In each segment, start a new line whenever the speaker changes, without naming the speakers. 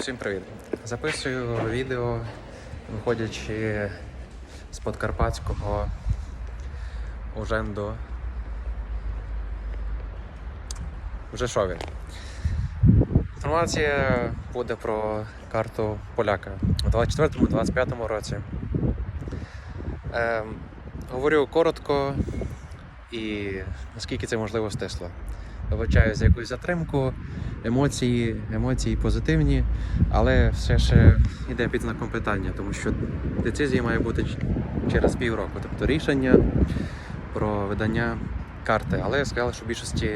Усім привіт! Записую відео, виходячи з Подкарпатського Уженду в Жешові. Інформація буде про карту поляка у 24-25 році. Ем, говорю коротко і наскільки це можливо стисло. Вибачаю за якусь затримку, емоції, емоції позитивні, але все ще йде під знаком питання, тому що децизія має бути через півроку, тобто рішення про видання карти. Але сказали, що в більшості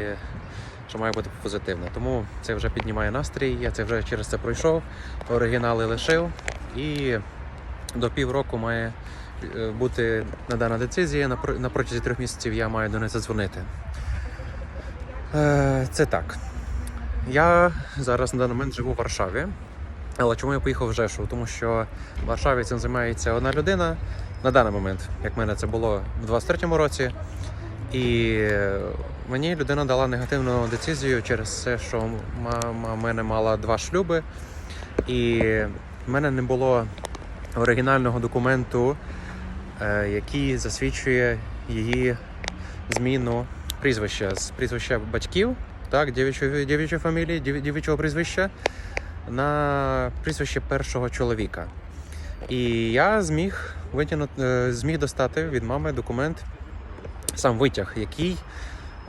що має бути позитивно. Тому це вже піднімає настрій, я це вже через це пройшов, оригінали лишив і до півроку має е, бути надана децизія. На протязі трьох місяців я маю до неї задзвонити. Е, Це так. Я зараз на даний момент живу в Варшаві. Але чому я поїхав в Жешов? Тому що в Варшаві цим займається одна людина на даний момент, як в мене це було в 23-му році. І мені людина дала негативну децизію через те, що мама в мене мала два шлюби, і в мене не було оригінального документу, е, який засвідчує її зміну прізвища з прізвища батьків, так, дівчої, дівчої фамілії, дівчого прізвища на прізвище першого чоловіка. І я зміг витягнути, е, зміг достати від мами документ, сам витяг, який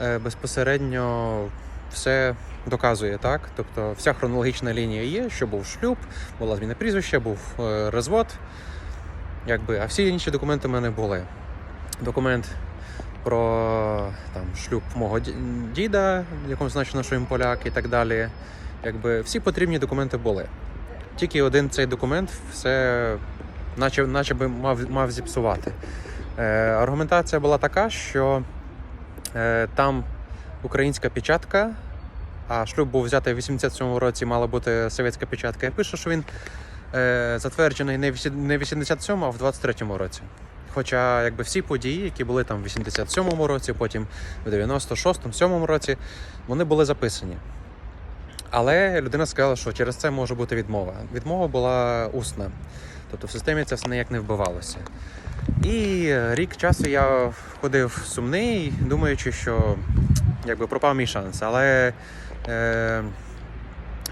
е, безпосередньо все доказує, так? Тобто вся хронологічна лінія є, що був шлюб, була зміна прізвища, був е, розвод. Якби, а всі інші документи в мене були. Документ про там, шлюб мого діда, в якому значено, що він поляк і так далі. Якби всі потрібні документи були. Тільки один цей документ все наче, наче би мав, мав зіпсувати. Е, аргументація була така, що е, там українська печатка, а шлюб був взятий в 87-му році, мала бути совєтська печатка. Я пишу, що він е, затверджений не в 87-му, а в 23-му році. Хоча якби всі події, які були там в 87-му році, потім в 96-му, 7-му році, вони були записані. Але людина сказала, що через це може бути відмова. Відмова була усна. Тобто в системі це все ніяк не вбивалося. І рік часу я ходив сумний, думаючи, що якби пропав мій шанс. Але е,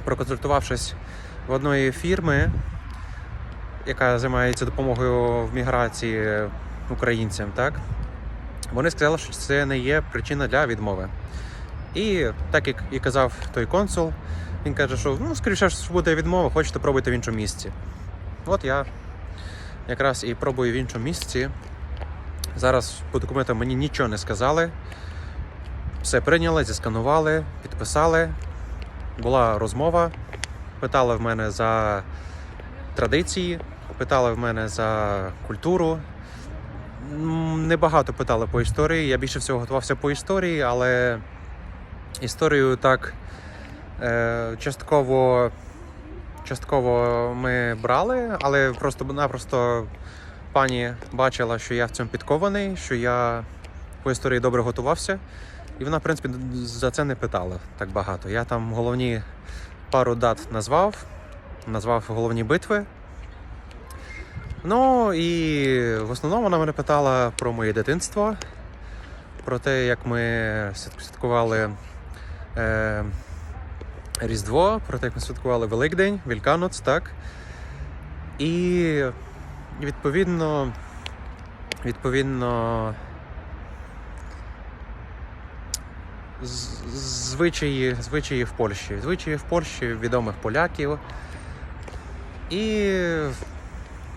проконсультувавшись в одної фірми, яка займається допомогою в міграції українцям, так, вони сказали, що це не є причина для відмови. І так як і казав той консул, він каже, що ну, скоріше ж буде відмова, хочете пробуйте в іншому місці. От я якраз і пробую в іншому місці. Зараз по документам мені нічого не сказали. Все прийняли, зісканували, підписали. Була розмова, питали в мене за традиції, питали в мене за культуру. Небагато питали по історії. Я більше всього готувався по історії, але історію так е, частково, частково ми брали, але просто-напросто пані бачила, що я в цьому підкований, що я по історії добре готувався. І вона, в принципі, за це не питала так багато. Я там головні пару дат назвав, назвав головні битви. Ну і в основному вона мене питала про моє дитинство, про те, як ми святкували е, Різдво, про те, як ми святкували Великдень, Вільканоц, так. І відповідно, відповідно, звичаї, звичаї в Польщі. Звичаї в Польщі відомих поляків. І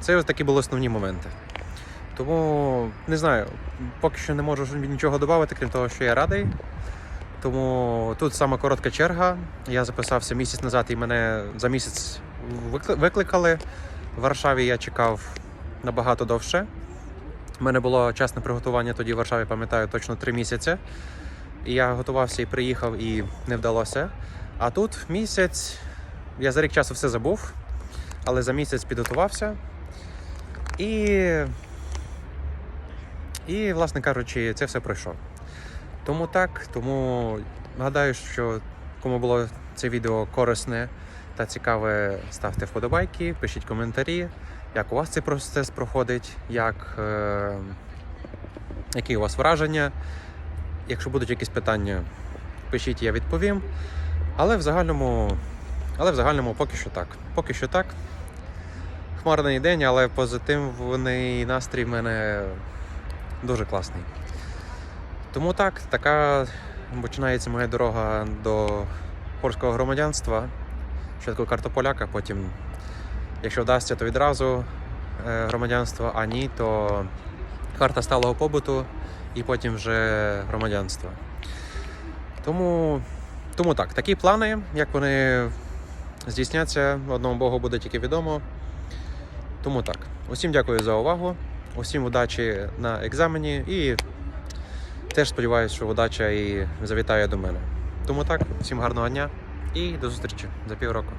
це ось такі були основні моменти. Тому не знаю, поки що не можу нічого додати, крім того, що я радий. Тому тут саме коротка черга. Я записався місяць назад і мене за місяць викликали. В Варшаві я чекав набагато довше. У мене було час на приготування тоді в Варшаві, пам'ятаю, точно три місяці. І я готувався і приїхав, і не вдалося. А тут місяць, я за рік часу все забув, але за місяць підготувався. І, і власне кажучи, це все пройшов. Тому так, тому гадаю, що кому було це відео корисне, та цікаве, ставте вподобайки, пишіть коментарі, як у вас цей процес проходить, як, е, які у вас враження. Якщо будуть якісь питання, пишіть, я відповім. Але в загальному, але в загальному поки що так. Поки що так. Хмарний день, але позитивний настрій в мене дуже класний. Тому так, така починається моя дорога до польського громадянства. Спочатку карта поляка, потім, якщо вдасться, то відразу е, громадянство, а ні, то карта сталого побуту і потім вже громадянство. Тому, тому так, такі плани, як вони здійсняться, одному Богу буде тільки відомо. Тому так. Усім дякую за увагу, усім удачі на екзамені і теж сподіваюся, що удача і завітає до мене. Тому так, всім гарного дня і до зустрічі за півроку.